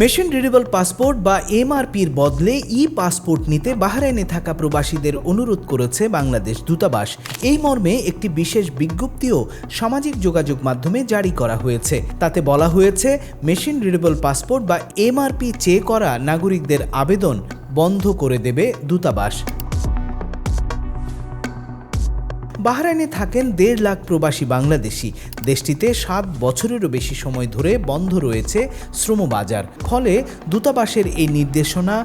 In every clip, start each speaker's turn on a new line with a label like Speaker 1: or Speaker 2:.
Speaker 1: Machine readable passport বা এমআরপির বদলে ই passport নিতে বাহরাইনে থাকা প্রবাসীদের অনুরোধ করেছে বাংলাদেশ দূতাবাস। এই মর্মে একটি বিশেষ বিজ্ঞপ্তিও সামাজিক যোগাযোগ মাধ্যমে জারি করা হয়েছে। তাতে বলা হয়েছে, মেশিন রিডেবল পাসপোর্ট বা এমআরপি চেয়ে করা নাগরিকদের আবেদন বন্ধ করে দেবে দূতাবাস। বাহরাইনে থাকেন দেড় লাখ প্রবাসী বাংলাদেশি। দেশটিতে সাত বছরেরও বেশি সময় ধরে বন্ধ রয়েছে শ্রমবাজার। ফলে দূতাবাসের এই নির্দেশনা,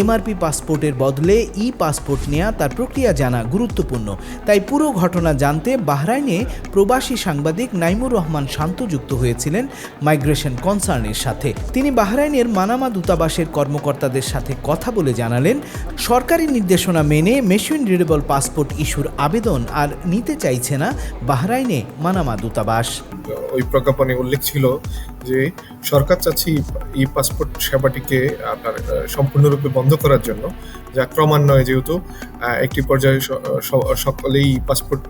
Speaker 1: এমআরপি পাসপোর্টের বদলে ই পাসপোর্ট নেওয়া তার প্রক্রিয়া জানা গুরুত্বপূর্ণ। তাই পুরো ঘটনা জানতে বাহরাইনে প্রবাসী সাংবাদিক নাইমুর রহমান শান্ত যুক্ত হয়েছিলেন মাইগ্রেশন কনসার্নের সাথে। তিনি বাহরাইনের মানামা দূতাবাসের কর্মকর্তাদের সাথে কথা বলে জানালেন, সরকারি নির্দেশনা মেনে মেশিন রিডেবল পাসপোর্ট ইস্যুর আবেদন আর নিতে চাইছে না বাহরাইনে মানামা দূতাবাস।
Speaker 2: ওই প্রজ্ঞাপনে উল্লেখ ছিল যে সরকার চাচ্ছি ই পাসপোর্ট সেবাটিকে আপনার সম্পূর্ণরূপে বন্ধ করার জন্য। যা ক্রমান্বয়ে যেহেতু একটি পর্যায়ে সকলেই পাসপোর্ট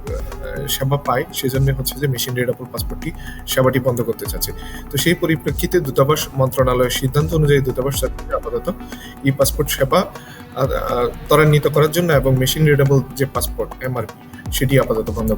Speaker 2: সেবা পায়, সেজন্য হচ্ছে যে মেশিন রিডেবল পাসপোর্টটি, সেবাটি বন্ধ করতে চাচ্ছে। তো সেই পরিপ্রেক্ষিতে দূতাবাস মন্ত্রণালয়ের সিদ্ধান্ত অনুযায়ী দূতাবাস আপাতত ই পাসপোর্ট সেবা ত্বরান্বিত করার জন্য এবং মেশিন রিডেবল যে পাসপোর্ট, এমআরপি সেটি আপাতত বন্ধ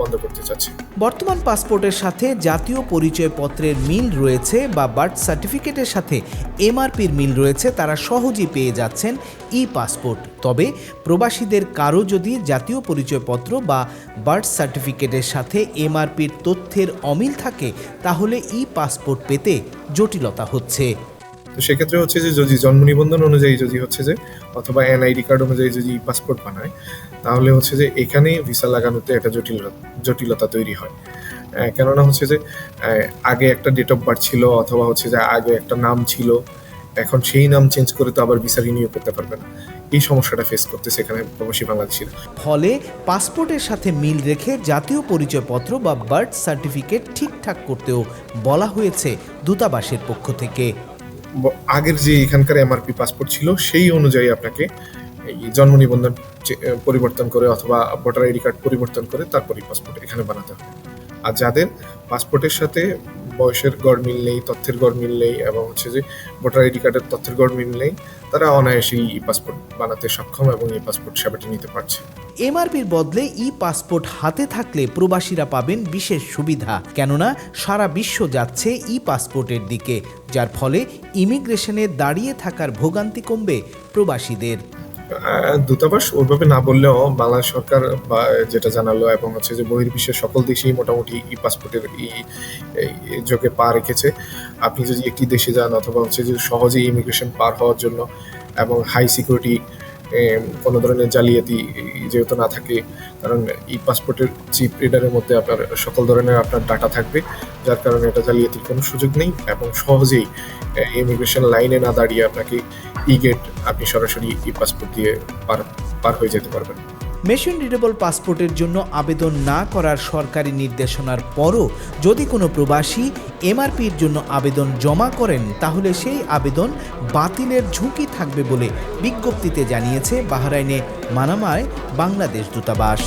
Speaker 2: বন্ধ করতে চাচ্ছে।
Speaker 1: বর্তমান পাসপোর্টের সাথে জাতীয় পরিচয়পত্রের মিল রয়েছে বা বার্থ সার্টিফিকেটের সাথে এমআরপির মিল রয়েছে, তারা সহজেই পেয়ে যাচ্ছেন ই পাসপোর্ট তবে প্রবাসীদের কারও যদি জাতীয় পরিচয়পত্র বা বার্থ সার্টিফিকেটের সাথে এমআরপির তথ্যের অমিল থাকে, তাহলে ই পাসপোর্ট পেতে জটিলতা হচ্ছে।
Speaker 2: তো সেক্ষেত্রে হচ্ছে যে যদি জন্ম নিবন্ধন অনুযায়ী যদি হচ্ছে যে অথবা এনআইডি কার্ড অনুযায়ী যদি পাসপোর্ট বানায়, তাহলে হচ্ছে যে এখানে ভিসা লাগানোতে একটা জটিল জটিলতা তৈরি হয়। কেননা হচ্ছে যে আগে একটা ডেট অফ বার্থ ছিল অথবা হচ্ছে যে আগে একটা নাম ছিল, এখন সেই নাম চেঞ্জ করে তো আবার ভিসা রিনিউ করতে পারবে না। এই সমস্যাটা ফেস করতেছে এখানে প্রবাসী বাংলাদেশিরা।
Speaker 1: ফলে পাসপোর্টের সাথে মিল রেখে জাতীয় পরিচয়পত্র বা বার্থ সার্টিফিকেট ঠিকঠাক করতেও বলা হয়েছে দূতাবাসের পক্ষ থেকে।
Speaker 2: আগের যে এখানকার এমআরপি পাসপোর্ট ছিল, সেই অনুযায়ী আপনাকে এই জন্ম নিবন্ধন পরিবর্তন করে অথবা ভোটার আইডি কার্ড পরিবর্তন করে তারপরে পাসপোর্ট এখানে বানাতে হবে। আর যাদের পাসপোর্টের সাথে বয়সের গড় মিল নেই, তথ্যের গড় মিল নেই এবং হচ্ছে যে ভোটার আইডি কার্ডের তথ্যের গড় মিল নেই, তারা অনায়াসেই ই পাসপোর্ট বানাতে সক্ষম এবং এই পাসপোর্ট সেবাটি নিতে পারছে।
Speaker 1: এমআরপির বদলে ই পাসপোর্ট হাতে থাকলে প্রবাসীরা পাবেন বিশেষ সুবিধা, কেননা সারা বিশ্ব যাচ্ছে ই পাসপোর্টের দিকে, যার ফলে ইমিগ্রেশনে দাঁড়িয়ে থাকার ভোগান্তি কমবে প্রবাসীদের।
Speaker 2: দূতাবাস ওইভাবে না বললেও বাংলাদেশ সরকার বা যেটা জানালো এবং হচ্ছে যে বহির্বিশ্বের সকল দেশেই মোটামুটি ই পাসপোর্টের ই যোগে পা রেখেছে। আপনি যদি একটি দেশে যান অথবা হচ্ছে যে সহজে ইমিগ্রেশন পার হওয়ার জন্য এবং হাই সিকিউরিটি কোনো ধরনের জালিয়াতি যেহেতু না থাকে, কারণ ই পাসপোর্টের চিপ রিডারের মধ্যে আপনার সকল ধরনের আপনার ডাটা থাকবে, যার কারণে এটা জালিয়াতির কোনো সুযোগ নেই এবং সহজেই ইমিগ্রেশন লাইনে না দাঁড়িয়ে আপনাকে ই গেট আপনি সরাসরি ই পাসপোর্ট দিয়ে পার পার হয়ে যেতে পারবেন।
Speaker 1: মেশিন রিডেবল পাসপোর্টের জন্য আবেদন না করার সরকারি নির্দেশনার পরও যদি কোনো প্রবাসী এমআরপির জন্য আবেদন জমা করেন, তাহলে সেই আবেদন বাতিলের ঝুঁকি থাকবে বলে বিজ্ঞপ্তিতে জানিয়েছে বাহরাইনে মানামায় বাংলাদেশ দূতাবাস।